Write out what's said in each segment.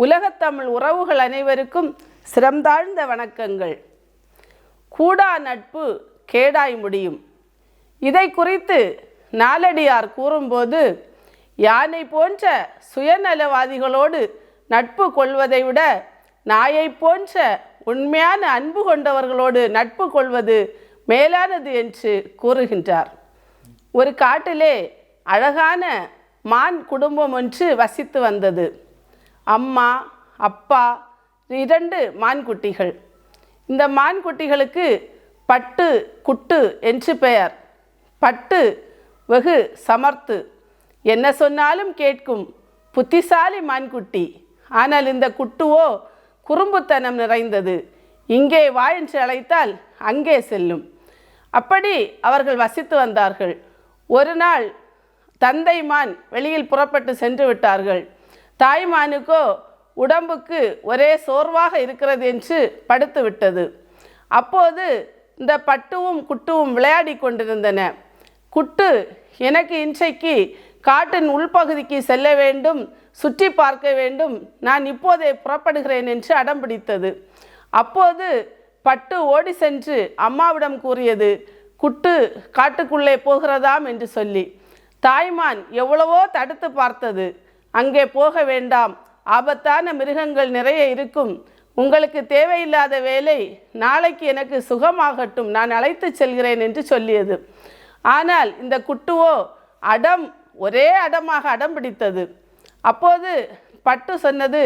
உலகத்தமிழ் உறவுகள் அனைவருக்கும் சிறந்தாழ்ந்த வணக்கங்கள். கூடா நட்பு கேடாய் முடியும். இதை குறித்து நாலடியார் கூறும்போது யானை போன்ற சுயநலவாதிகளோடு நட்பு கொள்வதை விட நாயை போன்ற உண்மையான அன்பு கொண்டவர்களோடு நட்பு கொள்வது மேலானது என்று கூறுகின்றார். ஒரு காட்டிலே அழகான மான் குடும்பம் ஒன்று வசித்து வந்தது. அம்மா அப்பா இரண்டு மான்குட்டிகள். இந்த மான்குட்டிகளுக்கு பட்டு குட்டு என்று பெயர். பட்டு வெகு சமர்த்து. என்ன சொன்னாலும் கேட்கும். புத்திசாலி மான்குட்டி. ஆனால் இந்த குட்டுவோ குறும்புத்தனம் நிறைந்தது. இங்கே வா என்று அழைத்தால் அங்கே செல்லும். அப்படி அவர்கள் வசித்து வந்தார்கள். ஒரு நாள் தந்தை மான் வெளியில் புறப்பட்டு சென்று விட்டார்கள். தாய்மானுக்கோ உடம்புக்கு ஒரே சோர்வாக இருக்கிறது என்று படுத்து விட்டது. அப்போது இந்த பட்டுவும் குட்டுவும் விளையாடி கொண்டிருந்தன. குட்டு எனக்கு இன்றைக்கு காட்டின் உள்பகுதிக்கு செல்ல வேண்டும் சுற்றி பார்க்க வேண்டும் நான் இப்போதே புறப்படுகிறேன் என்று அடம் பிடித்தது. அப்போது பட்டு ஓடி சென்று அம்மாவிடம் கூறியது குட்டு காட்டுக்குள்ளே போகிறதாம் என்று சொல்லி. தாய்மான் எவ்வளவோ தடுத்து பார்த்தது. அங்கே போக வேண்டாம். ஆபத்தான மிருகங்கள் நிறைய இருக்கும். உங்களுக்கு தேவையில்லாத வேலை நாளைக்கு எனக்கு சுகமாகட்டும். நான் அழைத்து செல்கிறேன் என்று சொல்லியது. ஆனால் இந்த குட்டுவோ அடம் ஒரே அடமாக அடம் பிடித்தது. அப்போது பட்டு சொன்னது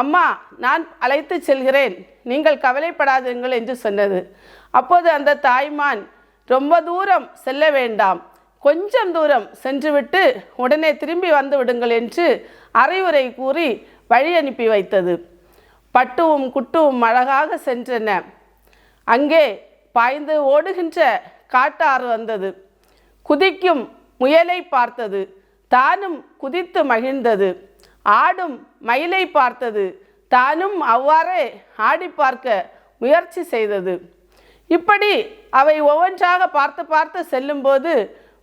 அம்மா நான் அழைத்து செல்கிறேன். நீங்கள் கவலைப்படாதீர்கள் என்று சொன்னது. அப்போது அந்த தாய்மான் ரொம்ப தூரம் செல்ல வேண்டாம். கொஞ்சம் தூரம் சென்றுவிட்டு உடனே திரும்பி வந்து விடுங்கள் என்று அறிவுரை கூறி வழி அனுப்பி வைத்தது. பட்டுவும் குட்டுவும் அழகாக சென்றன. அங்கே பாய்ந்து ஓடுகின்ற காட்டாறு வந்தது. குதிக்கும் முயலை பார்த்தது. தானும் குதித்து மகிழ்ந்தது. ஆடும் மயிலை பார்த்தது. தானும் அவ்வாறே ஆடி பார்க்க முயற்சி செய்தது. இப்படி அவை ஒவ்வொன்றாக பார்த்து பார்த்து செல்லும்போது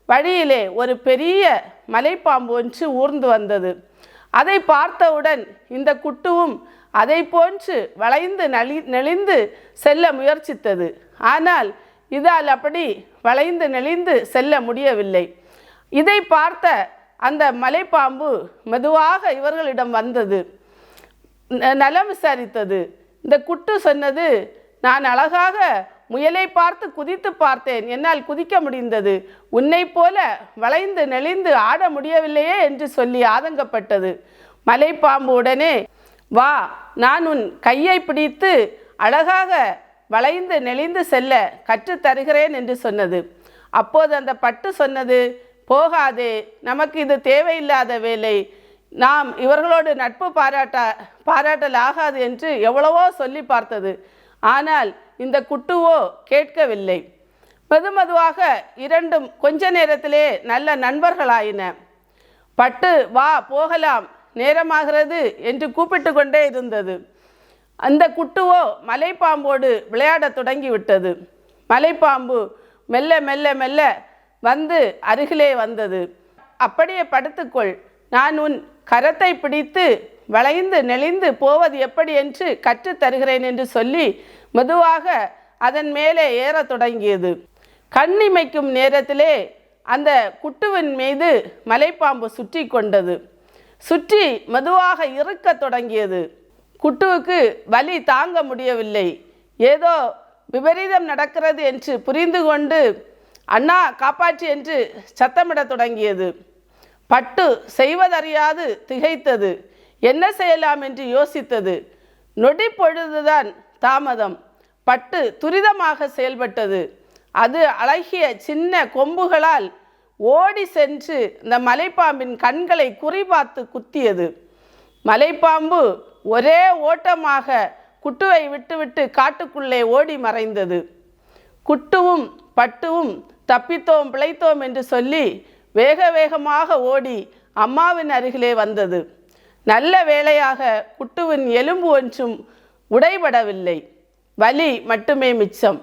வழியிலே ஒரு பெரிய மலைப்பாம்பு ஒன்று ஊர்ந்து வந்தது. அதை பார்த்தவுடன் இந்த குட்டுவும் அதை போன்று வளைந்து நலி நெளிந்து செல்ல முயற்சித்தது. ஆனால் இதால் அப்படி வளைந்து நெளிந்து செல்ல முடியவில்லை. இதை பார்த்த அந்த மலைப்பாம்பு மெதுவாக இவர்களிடம் வந்தது. ந- நலம் விசாரித்தது. இந்த குட்டு சொன்னது நான் அழகாக முயலை பார்த்து குதித்து பார்த்தேன். என்னால் குதிக்க முடிந்தது. உன்னைப் போல வளைந்து நெளிந்து ஆட முடியவில்லையே என்று சொல்லி ஆதங்கப்பட்டது. மலைப்பாம்பு உடனே வா நான் உன் கையை பிடித்து அழகாக வளைந்து நெளிந்து செல்ல கற்று தருகிறேன் என்று சொன்னது. அப்போது அந்த பட்டு சொன்னது போகாதே நமக்கு இது தேவையில்லாத வேலை. நாம் இவர்களோடு நட்பு பாராட்ட பாராட்டல் ஆகாது என்று எவ்வளவோ சொல்லி பார்த்தது. ஆனால் இந்த குட்டுவோ கேட்கவில்லை. மெதுமெதுவாக இரண்டும் கொஞ்ச நேரத்திலே நல்ல நண்பர்களாயின. பட்டு வா போகலாம் நேரமாகிறது என்று கூப்பிட்டு கொண்டே இருந்தது. அந்த குட்டுவோ மலைப்பாம்போடு விளையாடத் தொடங்கிவிட்டது. மலைப்பாம்பு மெல்ல மெல்ல மெல்ல வந்து அருகிலே வந்தது. அப்படியே படுத்துக்கொள் நான் உன் கரத்தை பிடித்து வளைந்து நெளிந்து போவது எப்படி என்று கற்றுத் தருகிறேன் என்று சொல்லி மெதுவாக அதன் மேலே ஏற தொடங்கியது. கண்ணிமைக்கும் நேரத்திலே அந்த குட்டுவின் மீது மலைப்பாம்பு சுற்றி கொண்டது. சுற்றி மெதுவாக இருக்க தொடங்கியது. குட்டுவுக்கு வலி தாங்க முடியவில்லை. ஏதோ விபரீதம் நடக்கிறது என்று புரிந்து கொண்டு அண்ணா காப்பாற்றி என்று சத்தமிடத் தொடங்கியது. பட்டு செய்வதறியாது திகைத்தது. என்ன செய்யலாம் என்று யோசித்தது. நொடி பொழுதுதான் தாமதம். பட்டு துரிதமாக செயல்பட்டது. அது அழகிய சின்ன கொம்புகளால் ஓடி சென்று இந்த மலைப்பாம்பின் கண்களை குறிபார்த்து குத்தியது. மலைப்பாம்பு ஒரே ஓட்டமாக குட்டுவை விட்டுவிட்டு காட்டுக்குள்ளே ஓடி மறைந்தது. குட்டுவும் பட்டுவும் தப்பித்தோம் பிழைத்தோம் என்று சொல்லி வேக வேகமாக ஓடி அம்மாவின் அருகிலே வந்தது. நல்ல வேளையாக குட்டுவின் எலும்பு ஒன்றும் உடைபடவில்லை. வலி மட்டுமே மிச்சம்.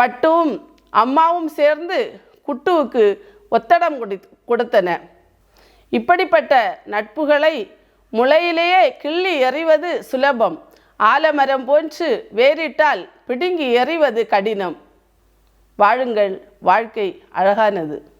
பட்டுவும் அம்மாவும் சேர்ந்து குட்டுவுக்கு ஒத்தடம் கொடுத்தன. இப்படிப்பட்ட நட்புகளை முளையிலேயே கிள்ளி எறிவது சுலபம். ஆலமரம் போன்று வேறிட்டால் பிடுங்கி எறிவது கடினம். வாழுங்கள் வாழ்க்கை அழகானது.